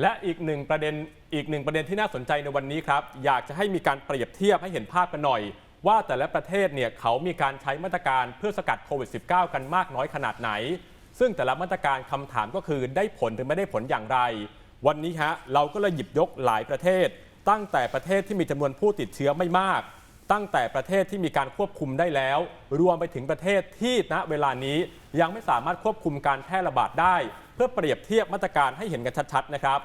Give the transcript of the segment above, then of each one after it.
และอีกหนึ่งประเด็นอีกหนึ่งประเด็นที่น่าสนใจในวันนี้ครับ อยากจะให้มีการเปรียบเทียบให้เห็นภาพกันหน่อย ว่าแต่ละประเทศเนี่ยเขามีการใช้มาตรการเพื่อสกัดโควิด -19 กันมากน้อยขนาดไหน ซึ่งแต่ละมาตรการคำถามก็คือได้ผลหรือไม่ได้ผลอย่างไร วันนี้ฮะเราก็เลยหยิบยกหลายประเทศ ตั้งแต่ประเทศที่มีจำนวนผู้ติดเชื้อไม่มาก ตั้งแต่ประเทศที่มีการควบคุมได้แล้ว รวมไปถึงประเทศที่ณเวลานี้ยังไม่สามารถควบคุมการแพร่ระบาดได้ เพื่อเปรียบเทียบมาตรการให้เห็นกันชัดๆนะครับ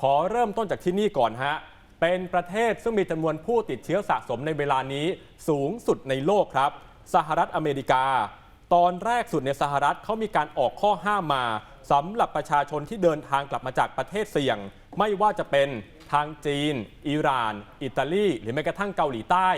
ขอเริ่มต้นจากที่นี่ก่อนฮะเป็นประเทศซึ่งมีจำนวนผู้ติดเชื้อสะสมในเวลานี้สูงสุดในโลกครับ สหรัฐอเมริกา ตอนแรกสุดในสหรัฐเขามีการออกข้อห้ามมาสำหรับประชาชนที่เดินทางกลับมาจากประเทศเสี่ยง ไม่ว่าจะเป็นทางจีน อิหร่าน อิตาลี หรือแม้กระทั่งเกาหลีใต้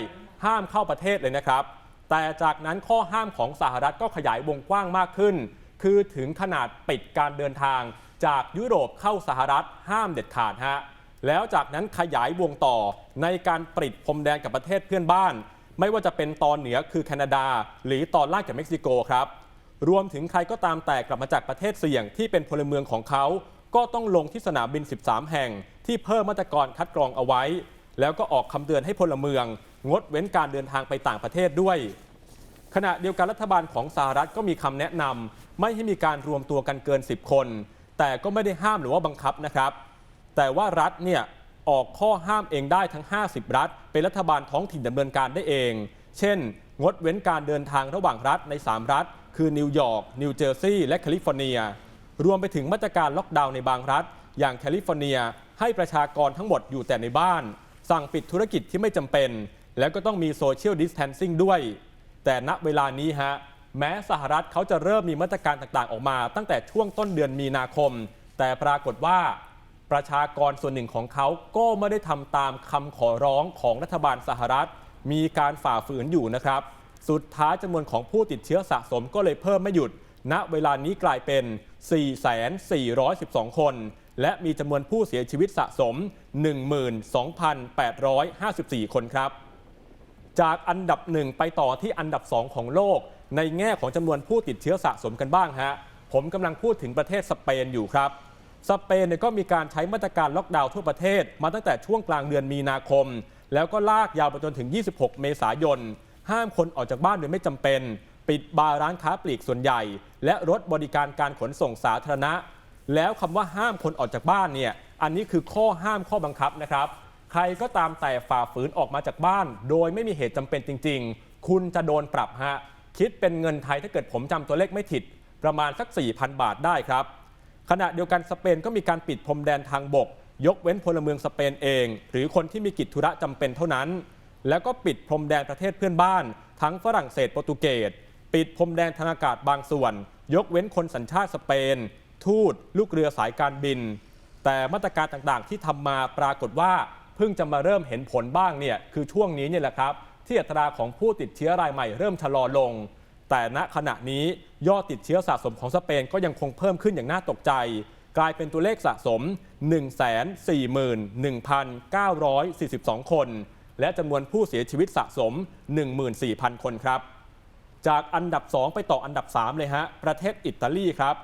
ห้ามเข้าประเทศเลยนะครับ แต่จากนั้นข้อห้ามของสหรัฐก็ขยายวงกว้างมากขึ้น คือถึงขนาดปิดการเดินทางจากยุโรปเข้าสหรัฐห้ามเด็ดขาดฮะแล้วจากนั้นขยายวงต่อในการปิดพรมแดนกับประเทศเพื่อนบ้าน ไม่ว่าจะเป็นตอนเหนือคือแคนาดา หรือตอนล่างกับเม็กซิโกครับ รวมถึงใครก็ตามแต่กลับมาจากประเทศเสี่ยงที่เป็นพลเมืองของเขา ก็ต้องลงที่สนามบิน 13 แห่ง ที่เพิ่มมาตรการคัดกรองเอาไว้ แล้วก็ออกคำเตือนให้พลเมือง งดเว้นการเดินทางไปต่างประเทศด้วย ขณะเดียวกันรัฐบาลของสหรัฐก็มีคำแนะนำไม่ให้มีการรวมตัวกันเกิน 10 คน แต่ก็ไม่ได้ห้ามหรือว่าบังคับนะครับ แต่ว่ารัฐเนี่ยออกข้อห้ามเองได้ทั้ง 50 รัฐ เป็นรัฐบาลท้องถิ่นดำเนินการได้เอง เช่น งดเว้นการเดินทางระหว่างรัฐใน 3 รัฐ คือนิวยอร์ก นิวเจอร์ซีย์ และแคลิฟอร์เนีย รวมไปถึงมาตรการล็อกดาวน์ในบางรัฐ อย่างแคลิฟอร์เนีย ให้ประชากรทั้งหมดอยู่แต่ในบ้าน สั่งปิดธุรกิจที่ไม่จำเป็น แล้วก็ต้องมีโซเชียลดิส a ทนซิ่งด้วย แต่ณเวลานี้ฮะ แม้สหรัฐเขาจะเริ่มมีมาตรการต่างๆ ออกมา ตั้งแต่ช่วงต้นเดือนมีนาคม แต่ปรากฏว่าประชากรส่วนหนึ่งของเขาก็ไม่ได้ทำตามคำขอร้องของรัฐบาลสหรัฐ มีการฝ่าฝืนอยู่นะครับ สุดท้ายจำนวนของผู้ติดเชื้อสะสมก็เลยเพิ่มไม่หยุด ณ เวลานี้กลายเป็น 4,412 คน และมีจำนวนผู้เสียชีวิตสะสม 12,854 คนครับ จากอันดับหนึ่งไปต่อที่อันดับ2ของโลก ในแง่ของจำนวนผู้ติดเชื้อสะสมกันบ้างฮะผมกำลังพูดถึงประเทศสเปนอยู่ครับสเปนเนี่ยก็มีการใช้มาตรการล็อกดาวน์ทั่วประเทศ มาตั้งแต่ช่วงกลางเดือนมีนาคม แล้วก็ลากยาวไปจนถึง 26 เมษายน ห้ามคนออกจากบ้านโดยไม่จำเป็น ปิดบาร์ร้านค้าปลีกส่วนใหญ่ และรถบริการการขนส่งสาธารณะ แล้วคำว่าห้ามคนออกจากบ้านเนี่ยอันนี้คือข้อห้ามข้อบังคับนะครับ ใครก็ตามแต่ฝ่าฝืนออกมาจากบ้าน โดยไม่มีเหตุจำเป็นจริง ๆ คุณจะโดนปรับฮะ คิดเป็นเงินไทยถ้าเกิดผมจำตัวเลขไม่ผิด ประมาณสัก 4,000 บาทได้ครับ ขณะเดียวกันสเปนก็มีการปิดพรมแดนทางบก ยกเว้นพลเมืองสเปนเอง หรือคนที่มีกิจธุระจำเป็นเท่านั้น แล้วก็ปิดพรมแดนประเทศเพื่อนบ้าน ทั้งฝรั่งเศสโปรตุเกสปิดพรมแดนทางอากาศบางส่วน ยกเว้นคนสัญชาติสเปน ทูต ลูกเรือสายการบิน แต่มาตรการต่างๆ ที่ทำมาปรากฏว่าเพิ่งจะมาเริ่มเห็นผลบ้างเนี่ยคือช่วงนี้เนี่ยแหละครับ ที่อัตราของผู้ติดเชื้อรายใหม่เริ่มชะลอลง แต่ณขณะนี้ยอดติดเชื้อสะสมของสเปนก็ยังคงเพิ่มขึ้นอย่างน่าตกใจ กลายเป็นตัวเลขสะสม 141,942 คน และจำนวนผู้เสียชีวิตสะสม 14,000 คนครับ จากอันดับ 2 ไปต่ออันดับ 3 เลยฮะ ประเทศอิตาลีครับ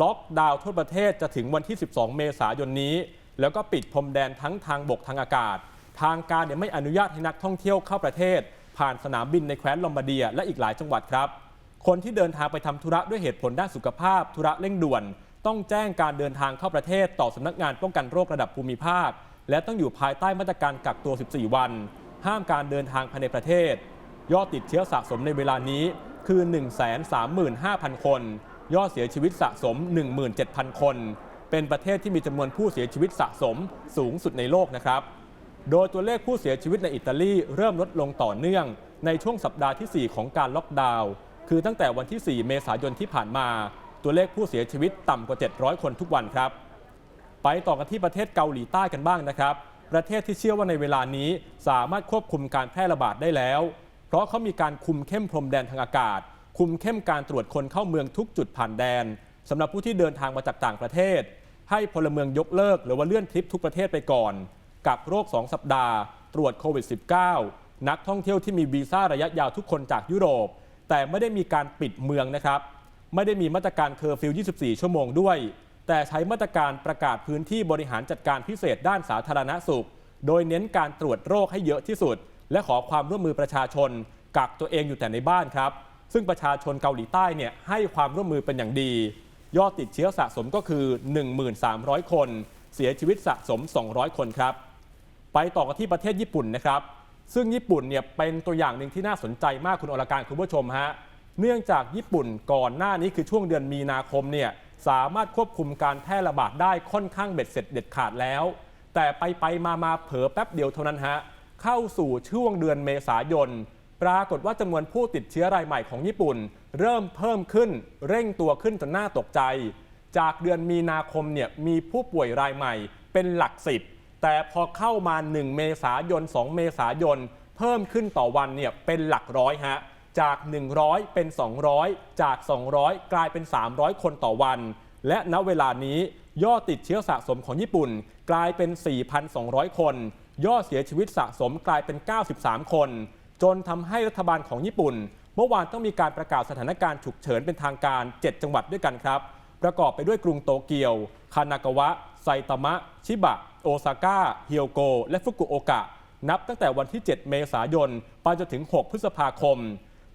ล็อกดาวน์ทั่วประเทศจะถึงวันที่ 12 เมษายนนี้ แล้วก็ปิดพรมแดนทั้งทางบกทางอากาศ ทางการเนี่ยไม่อนุญาตให้นักท่องเที่ยวเข้าประเทศ ผ่านสนามบินในแคว้นลอมบาร์เดีย และอีกหลายจังหวัดครับ คนที่เดินทางไปทำธุระด้วยเหตุผลด้านสุขภาพ ธุระเร่งด่วน ต้องแจ้งการเดินทางเข้าประเทศ ต่อสำนักงานป้องกันโรคระดับภูมิภาค และต้องอยู่ภายใต้มาตรการกักตัว 14 วัน ห้ามการเดินทางภายในประเทศ ยอดติดเชื้อสะสมในเวลานี้คือ 135,000 คน ยอดเสียชีวิตสะสม 17,000 คน เป็นประเทศที่มีจำนวนผู้เสียชีวิตสะสมสูงสุดในโลกนะครับ โดยตัวเลขผู้เสียชีวิตในอิตาลีเริ่มลดลงต่อเนื่องในช่วงสัปดาห์ที่ 4 ของการล็อกดาวน์ คือตั้งแต่วันที่ 4 เมษายนที่ผ่านมา ตัวเลขผู้เสียชีวิตต่ำกว่า 700 คนทุกวันครับ ไปต่อกันที่ประเทศเกาหลีใต้กันบ้างนะครับ ประเทศที่เชื่อว่าในเวลานี้สามารถควบคุมการแพร่ระบาดได้แล้ว เพราะเขามีการคุมเข้มพรมแดนทางอากาศ คุมเข้มการตรวจคนเข้าเมืองทุกจุดผ่านแดนสำหรับผู้ที่เดินทางมาจากต่างประเทศ ให้พลเมืองยกเลิก หรือว่าเลื่อนทริปทุกประเทศไปก่อน กักโรค 2 สัปดาห์ ตรวจโควิด -19 นักท่องเที่ยวที่มีวีซ่าระยะยาวทุกคนจากยุโรป แต่ไม่ได้มีการปิดเมืองนะครับ ไม่ได้มีมาตรการเคอร์ฟิว 24 ชั่วโมงด้วย แต่ใช้มาตรการประกาศพื้นที่บริหารจัดการพิเศษด้านสาธารณสุข โดยเน้นการตรวจโรคให้เยอะที่สุด และขอความร่วมมือประชาชน กักตัวเองอยู่แต่ในบ้านครับ ซึ่งประชาชนเกาหลีใต้เนี่ยให้ความร่วมมือเป็นอย่างดี ยอดติดเชื้อสะสมก็คือ 1,300คน เสียชีวิตสะสม 200 คนครับ ไปต่อกันที่ประเทศญี่ปุ่นนะครับ ซึ่งญี่ปุ่นเนี่ยเป็นตัวอย่างหนึ่งที่น่าสนใจมากคุณอรการคุณผู้ชมฮะเนื่องจากญี่ปุ่นก่อนหน้านี้คือช่วงเดือนมีนาคมเนี่ยสามารถควบคุมการแพร่ระบาดได้ค่อนข้างเบ็ดเสร็จเด็ดขาดแล้ว แต่ไปไปมามาเผลอแป๊บเดียวเท่านั้นฮะเข้าสู่ช่วงเดือนเมษายน ปรากฏว่าจำนวนผู้ติดเชื้อรายใหม่ของญี่ปุ่น เริ่มเพิ่มขึ้น เร่งตัวขึ้นจนน่าตกใจ จากเดือนมีนาคมเนี่ยมีผู้ป่วยรายใหม่เป็นหลักสิบ แต่พอเข้ามา 1 เมษายน 2 เมษายน เพิ่มขึ้นต่อวันเนี่ยเป็นหลักร้อยฮะจาก 100 เป็น 200 จาก 200 กลายเป็น 300 คนต่อวัน และณเวลานี้ยอดติดเชื้อสะสมของญี่ปุ่น กลายเป็น 4,200 คน ยอดเสียชีวิตสะสมกลายเป็น 93 คน จนทำให้รัฐบาลของญี่ปุ่น เมื่อวานต้องมีการประกาศสถานการณ์ฉุกเฉินเป็นทางการ 7 จังหวัดด้วยกันครับ ประกอบไปด้วยกรุงโตเกียว คานากาวะ ไซตามะ ชิบะ โอซาก้า เฮียวโก และฟุกุโอกะ นับตั้งแต่วันที่ 7 เมษายน ไปจนถึง 6 พฤษภาคม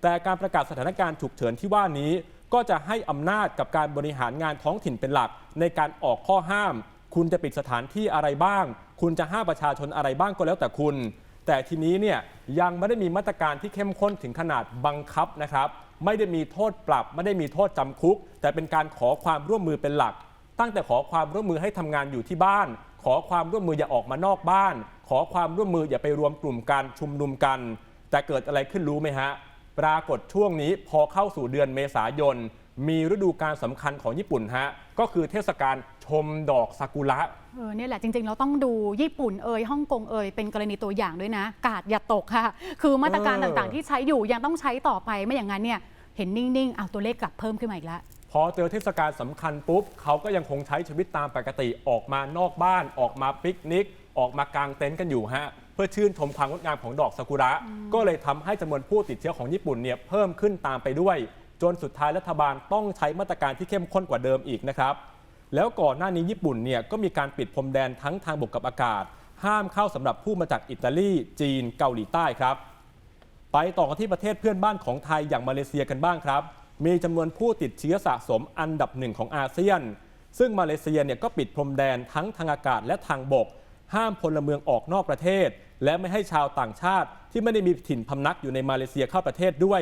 แต่การประกาศสถานการณ์ฉุกเฉินที่ว่านี้ ก็จะให้อำนาจกับการบริหารงานท้องถิ่นเป็นหลัก ในการออกข้อห้าม คุณจะปิดสถานที่อะไรบ้าง คุณจะห้ามประชาชนอะไรบ้างก็แล้วแต่คุณ แต่ทีนี้เนี่ยยังไม่ได้มีมาตรการที่เข้มข้นถึงขนาดบังคับนะครับ ไม่ได้มีโทษปรับ ไม่ได้มีโทษจำคุก แต่เป็นการขอความร่วมมือเป็นหลัก ตั้งแต่ขอความร่วมมือให้ทำงานอยู่ที่บ้าน ขอความร่วมมืออย่าออกมานอกบ้าน ขอความร่วมมืออย่าไปรวมกลุ่มกันชุมนุมกัน แต่เกิดอะไรขึ้นรู้ไหมฮะ ปรากฏช่วงนี้พอเข้าสู่เดือนเมษายน มีฤดูการสำคัญของญี่ปุ่นฮะ ก็คือเทศกาลชมดอกซากุระเออเนี่ยแหละจริง ๆ เราต้องดูญี่ปุ่นเอ่ยฮ่องกงเอ่ยเป็นกรณีตัวอย่างด้วยนะ กาดอย่าตกค่ะ คือมาตรการออต่างๆที่ใช้อยู่ยังต้องใช้ต่อไปไม่อย่างนั้นเนี่ยเห็นนิ่งๆเอาตัวเลขกลับเพิ่มขึ้นมาอีกแล้ว พอเจอเทศกาลสำคัญปุ๊บเขาก็ยังคงใช้ชีวิตตามปกติออกมานอกบ้าน ออกมาปิกนิก ออกมากางเต็นท์กันอยู่ฮะเพื่อชื่นชมความงดงามของดอกซากุระ ก็เลยทำให้จำนวนผู้ติดเชื้อของญี่ปุ่นเนี่ยเพิ่มขึ้นตามไปด้วย จนสุดท้ายรัฐบาลต้องใช้มาตรการที่เข้มข้นกว่าเดิมอีกนะครับ แล้วก่อนหน้านี้ญี่ปุ่นเนี่ยก็มีการปิดพรมแดนทั้งทางบกกับอากาศ ห้ามเข้าสำหรับผู้มาจากอิตาลี จีน เกาหลีใต้ครับ ไปต่อกันที่ประเทศเพื่อนบ้านของไทยอย่างมาเลเซียกันบ้างครับ มีจำนวนผู้ติดเชื้อสะสมอันดับหนึ่งของอาเซียน ซึ่งมาเลเซียเนี่ยก็ปิดพรมแดนทั้งทางอากาศและทางบก ห้ามพลเมืองออกนอกประเทศ และไม่ให้ชาวต่างชาติ ที่ไม่ได้มีถิ่นพำนักอยู่ในมาเลเซียเข้าประเทศด้วย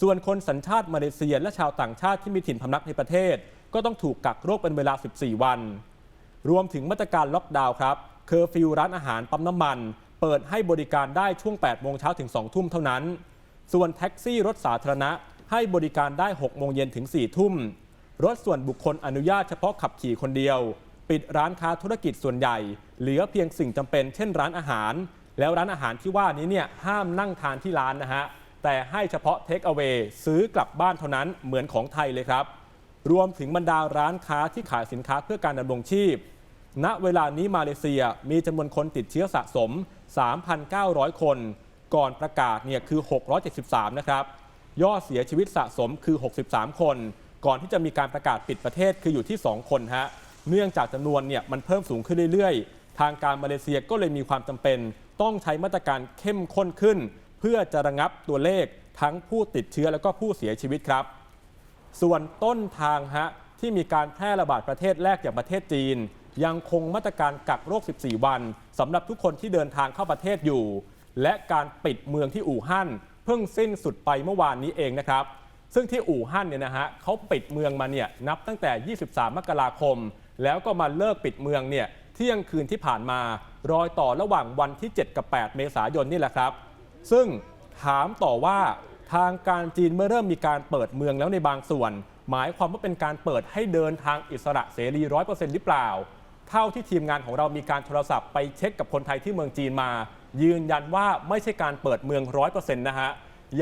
ส่วนคนสัญชาติมาเลเซียและชาวต่างชาติที่มีถิ่นพำนักในประเทศ ก็ต้องถูกกักโรคเป็นเวลา 14 วัน รวมถึงมาตรการล็อกดาวน์ครับเคอร์ฟิวร้านอาหารปั๊มน้ำมัน เปิดให้บริการได้ช่วง 8 โมงเช้าถึง 2 ทุ่มเท่านั้น ส่วนแท็กซี่รถสาธารณะ ให้บริการได้ 6 โมงเย็นถึง 4 ทุ่ม รถส่วนบุคคลอนุญาตเฉพาะขับขี่คนเดียว ปิดร้านค้าธุรกิจส่วนใหญ่ เหลือเพียงสิ่งจำเป็น เช่นร้านอาหาร แล้วร้านอาหารที่ว่านี้เนี่ยห้ามนั่งทานที่ร้านนะฮะ แต่ให้เฉพาะเทคเอา a y ซื้อกลับบ้านเท่านั้นเหมือนของไทยเลยครับ รวมถึงบรรดาร้านค้าที่ขายสินค้าเพื่อการดำรงชีพ ณ เวลานี้มาเลเซียมีจำนวนคนติดเชื้อสะสม 3,900 คน ก่อนประกาศเนี่ยคือ 673 นะครับ ยอดเสียชีวิตสะสมคือ 63 คน ก่อนที่จะมีการประกาศปิดประเทศคืออยู่ที่ 2 คนฮะ เนื่องจากจำนวนเนี่ยมันเพิ่มสูงขึ้นเรื่อยๆ ทางการมาเลเซียก็เลยมีความจำเป็น ต้องใช้มาตรการเข้มข้นขึ้น เพื่อจะระงับตัวเลขทั้งผู้ติดเชื้อแล้วก็ผู้เสียชีวิตครับ ส่วนต้นทางฮะที่มีการแพร่ระบาดประเทศแรกอย่างประเทศจีน ยังคงมาตรการกักโรค 14 วันสำหรับทุกคนที่เดินทางเข้าประเทศอยู่ และการปิดเมืองที่อู่ฮั่น เพิ่งสิ้นสุดไปเมื่อวานนี้เองนะครับ ซึ่งที่อู่ฮั่นเนี่ยนะฮะเขาปิดเมืองมาเนี่ยนับตั้งแต่ 23 มกราคม แล้วก็มาเลิกปิดเมืองเนี่ยเที่ยงคืนที่ผ่านมารอยต่อระหว่างวันที่ 7 กับ 8 เมษายนนี่แหละครับ ซึ่งถามต่อว่าทางการจีนเมื่อเริ่มมีการเปิดเมืองแล้วในบางส่วน หมายความว่าเป็นการเปิดให้เดินทางอิสระเสรีร้อยเปอร์เซ็นต์หรือเปล่า เท่าที่ทีมงานของเรามีการโทรศัพท์ไปเช็คกับคนไทยที่เมืองจีนมา ยืนยันว่าไม่ใช่การเปิดเมืองร้อยเปอร์เซ็นต์นะฮะ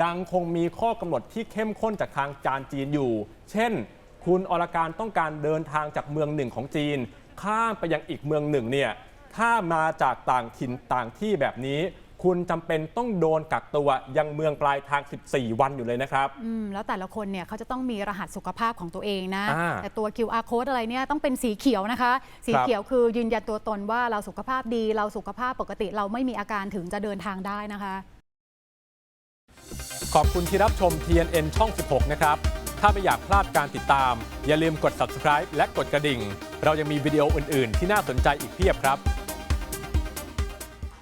ยังคงมีข้อกำหนดที่เข้มข้นจากทางจานจีนอยู่ เช่น คุณอรการต้องการเดินทางจากเมืองหนึ่งของจีน ข้ามไปยังอีกเมืองหนึ่งเนี่ยถ้ามาจากต่างถิ่นต่างที่แบบนี้ คุณจำเป็นต้องโดนกักตัวยังเมืองปลายทาง 14 วันอยู่เลยนะครับ อืมแล้วแต่ละคนเนี่ยเขาจะต้องมีรหัสสุขภาพของตัวเองนะ อ่าแต่ตัว QR code อะไรเนี่ยต้องเป็นสีเขียวนะคะ สีครับเขียวคือยืนยันตัวตนว่าเราสุขภาพดี เราสุขภาพปกติเราไม่มีอาการถึงจะเดินทางได้นะคะ ขอบคุณที่รับชม TNN ช่อง 16 นะครับ ถ้าไม่อยากพลาดการติดตาม อย่าลืมกด subscribe และกดกระดิ่ง เรายังมีวิดีโออื่น ๆ ที่น่าสนใจอีกเพียบครับ